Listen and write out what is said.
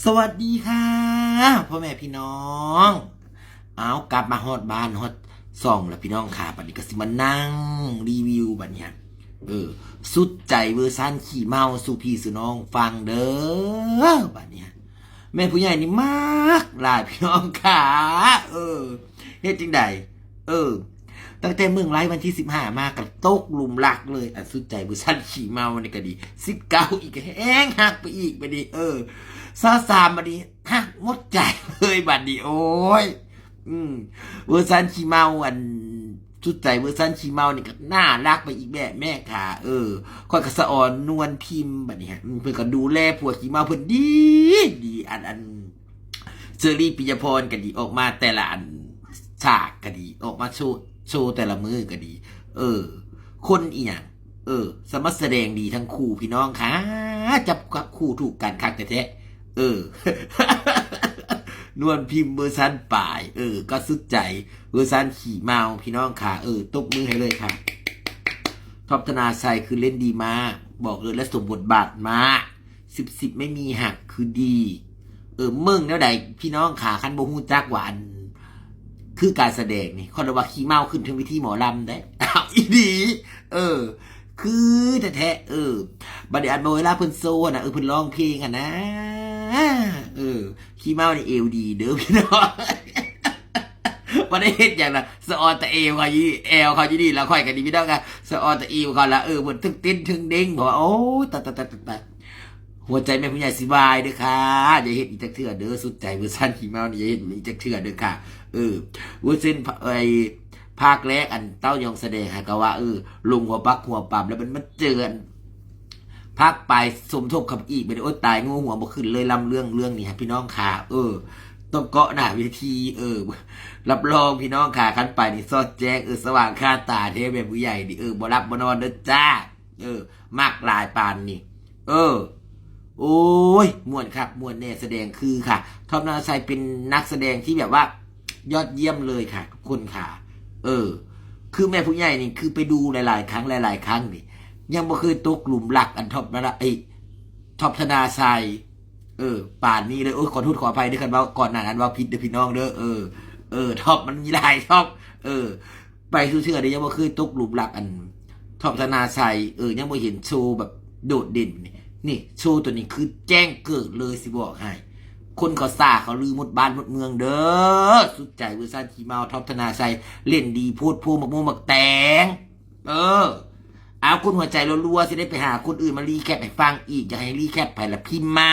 สวัสดีค่ะพ่อแม่พี่น้อง เอากลับมาฮอดบ้านฮอดซองแล้วพี่น้องค่ะบัดนี้ก็สิมานั่งรีวิวบัดเนี้ยเออ สุดใจเวอร์ซันขี่เมาสู่พี่สู่น้องฟังเด้อบัดเนี้ยแม่ผู้ใหญ่นี่มากหลายพี่น้องค่ะเออเฮ็ดจังใดเออ ตั้งแต่เมืองไร้วันที่สิบห้ามากับตกลุมรักเลยอันสุดใจเวอร์ชันขี่เมานี่ก็ดีสิบเก้าอีกแห้งหักไปอีกบัดนี้เออซาสามบัดนี้ฮะหมดใจเลยบัดนี้โอ้ยอืมเวอร์ซันชีเมาอันชุดใจเวอร์ซันชีเมานี่ก็น่ารักไปอีกแบบแม่ค่ะเออคอยกระสะออนนวลพิมบัดนี้ฮะเพื่อนก็ดูแลผัวชีเมาเพื่อนดี ดีอันอันเซอรี่ปิยพรก็ดีออกมาแต่ละอันฉากก็ดีออกมาโชว์ โชว์แต่ละมือก็ดี เออ คนอีหยังเออ สมัครแสดงดีทั้งคู่พี่น้องค่ะจับกับคู่ถูกกันคักแต่แท้เออ นวลพิมพ์เวอร์ซันป่าย เออ ก็สุดใจเวอร์ซันขี่เมาพี่น้องค่ะ เออตบมือให้เลยค่ะท็อปธนาชัยคือเล่นดีมากบอกเลยและสมบทบาทมากสิบสิบไม่มีหักคือดี เออมึงแล้วใดพี่น้องขาคันโบฮูจักหวาอัน คือการแสดงนี่คอนว่าขี้เมาขึ้นถึงวิธีหมอลำได้อ้าวอีดี เออ คือแต่แท้ๆเออบัดเดี๋ยวอันโมเวลาเพิ่นโซนะเออเพิ่นร้องเพลงอะนะเออขี้เมาในเอวดีเด้อพี่น้องวันได้เห็นอย่างละสะออนต่เอวเขายี่เอวเขายี่ดีแล้วค่อยกันดีพี่น้องกันสะออนต่เอวเขาละเออเหมือนทึงติ้นทึงเด้งบอกว่าโอ้ตาตาตาตา หัวใจแม่ผู้ใหญ่สิบายเด้อค่ะอย่าเห็นอีกจักเถื่อเด้อสุดใจเวอร์ชันขี้เมานี่อย่าเห็นอีกจักเถื่อเด้อค่ะเออเวอร์ชันไอภาคแรกอันเต้ายองแสดงฮะก็ว่าเออลุงหัวปักหัวปั๊มแล้วมันมันเจอกันภาคปลายสมทบขับอีกไปโอ้ตายงูหัวบ่ขึ้นเลยลำเรื่องเรื่องนี้ฮะพี่น้องค่ะ เออต้องเกาะหน้าเวทีเออ รับรองพี่น้องค่ะขั้นไปนี่ซอดแจ้งเออสว่างค่าตาเทแบบผู้ใหญ่ดิเออบ่รับบ่นอนเด้อจ้า เออ มากหลายปานนี่ เออ โอ้ยมวนครับมวนแน่แสดงคือค่ะทอมนาชัยเป็นนักแสดงที่แบบว่า ยอดเยี่ยมเลยค่ะทุกคนค่ะ เออ คือแม่ผู้ใหญ่นี่คือไปดูหลาย ๆ ครั้งหลาย ๆ ครั้งนี่ยังบ่เคยตกหลุมหลักอันท็อปนะละไอท็อปธนาชัยเออ ป่านนี้เลยโอ้ยขอโทษขออภัยด้วยกันว่าก่อนหน้านั้นว่าผิดเด้อพี่น้องเด้อเออเออท็อปมันมีหลายท็อปเออ ไปเชื่อได้ยังบ่เคยตกหลุมหลักอันท็อปธนาชัยเออยังบ่เห็นโชว์แบบโดดเด่นนี่ นี่ โชว์ตัวนี้คือแจ้งเกิดเลยสิบอกให้ คนเขาซาเขาลือหมดบ้านหมดเมืองเด้อ สุดใจเวอร์ซันขีเมาท็อปธนาชัย เล่นดีพูดพูมักมูมักแตง เออ เอาคุณหัวใจรัวๆสิได้ไปหาคนอื่นมารีแคปให้ฟังอีก อยากให้รีแคปไปละพิมพ์มา